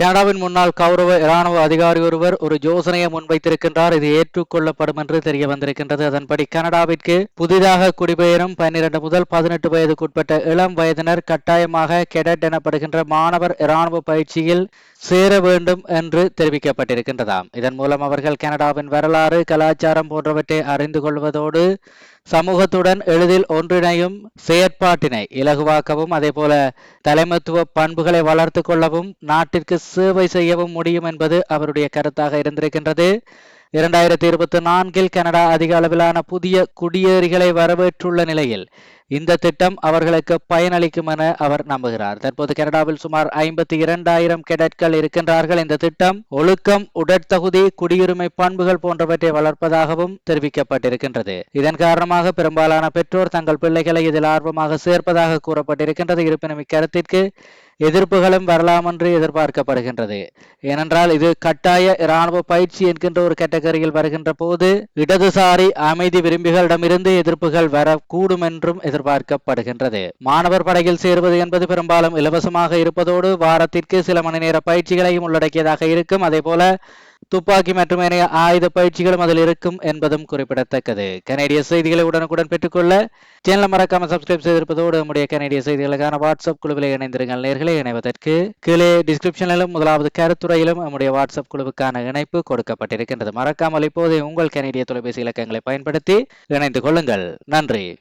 கனடாவின் முன்னாள் கௌரவ இராணுவ அதிகாரி ஒருவர் ஒரு யோசனையை முன்வைத்திருக்கின்றார். இது ஏற்றுக்கொள்ளப்படும் என்று தெரிய வந்திருக்கின்றது. அதன்படி கனடாவிற்கு புதிதாக குடிபெயரும் பன்னிரண்டு முதல் பதினெட்டு வயதுக்குட்பட்ட இளம் வயதினர் கட்டாயமாக கெடட் எனப்படுகின்ற மாணவர் இராணுவ பயிற்சியில் சேர வேண்டும் என்று தெரிவிக்கப்பட்டிருக்கின்றதாம். இதன் மூலம் அவர்கள் கனடாவின் வரலாறு கலாச்சாரம் போன்றவற்றை அறிந்து கொள்வதோடு சமூகத்துடன் எளிதில் ஒன்றிணையும் செயற்பாட்டினை இலகுவாக்கவும் அதேபோல தலைமைத்துவ பண்புகளை வளர்த்து கொள்ளவும் நாட்டிற்கு சேவை செய்யவும் முடியும் என்பது அவருடைய கருத்தாக இருந்திருக்கின்றது. இரண்டாயிரத்தி இருபத்தி நான்கில் கனடா அதிக அளவிலான புதிய குடியேறிகளை வரவேற்றுள்ள நிலையில் இந்த திட்டம் அவர்களுக்கு பயனளிக்கும் என அவர் நம்புகிறார். தற்போது கனடாவில் சுமார் ஐம்பத்தி இரண்டாயிரம் கெடட்கள் இருக்கின்றார்கள். இந்த திட்டம் ஒழுக்கம் உடற்தகுதி குடியுரிமை பண்புகள் போன்றவற்றை வளர்ப்பதாகவும் தெரிவிக்கப்பட்டிருக்கின்றது. இதன் காரணமாக பெரும்பாலான பெற்றோர் தங்கள் பிள்ளைகளை இதில் ஆர்வமாக சேர்ப்பதாக கூறப்பட்டிருக்கின்றது. இருப்பினும் இக்கருத்திற்கு எதிர்ப்புகளும் வரலாம் என்று எதிர்பார்க்கப்படுகின்றது. ஏனென்றால் இது கட்டாய இராணுவ பயிற்சி என்கின்ற ஒரு கேட்டகரியில் வருகின்ற போது இடதுசாரி அமைதி விரும்பிகளிடமிருந்து எதிர்ப்புகள் வரக்கூடும் என்றும் எதிர்பார்க்கப்படுகின்றது. மாணவர் படையில் சேருவது என்பது பெரும்பாலும் இலவசமாக இருப்பதோடு வாரத்திற்கு சில மணி நேர பயிற்சிகளையும் உள்ளடக்கியதாக இருக்கும். அதே போல துப்பாக்கி மற்றும் இணைய ஆயுத பயிற்சிகளும் அதில் இருக்கும் என்பதும் குறிப்பிடத்தக்கது. கனேடிய செய்திகளை உடனுக்குடன் பெற்றுக்கொள்ள சேனலை மறக்காம சப்ஸ்கிரைப் செய்திருப்பதோடு நம்முடைய கனேடிய செய்திகளுக்கான வாட்ஸ்அப் குழுவில் இணைந்திருங்கள் நேர்களை. இணைவதற்கு கீழே டிஸ்கிரிப்ஷனிலும் முதலாவது கருத்துறையிலும் நம்முடைய வாட்ஸ்அப் குழுவுக்கான இணைப்பு கொடுக்கப்பட்டிருக்கின்றது. மறக்காமல் இப்போதே உங்கள் கனேடிய தொலைபேசி இலக்கங்களை பயன்படுத்தி இணைந்து கொள்ளுங்கள். நன்றி.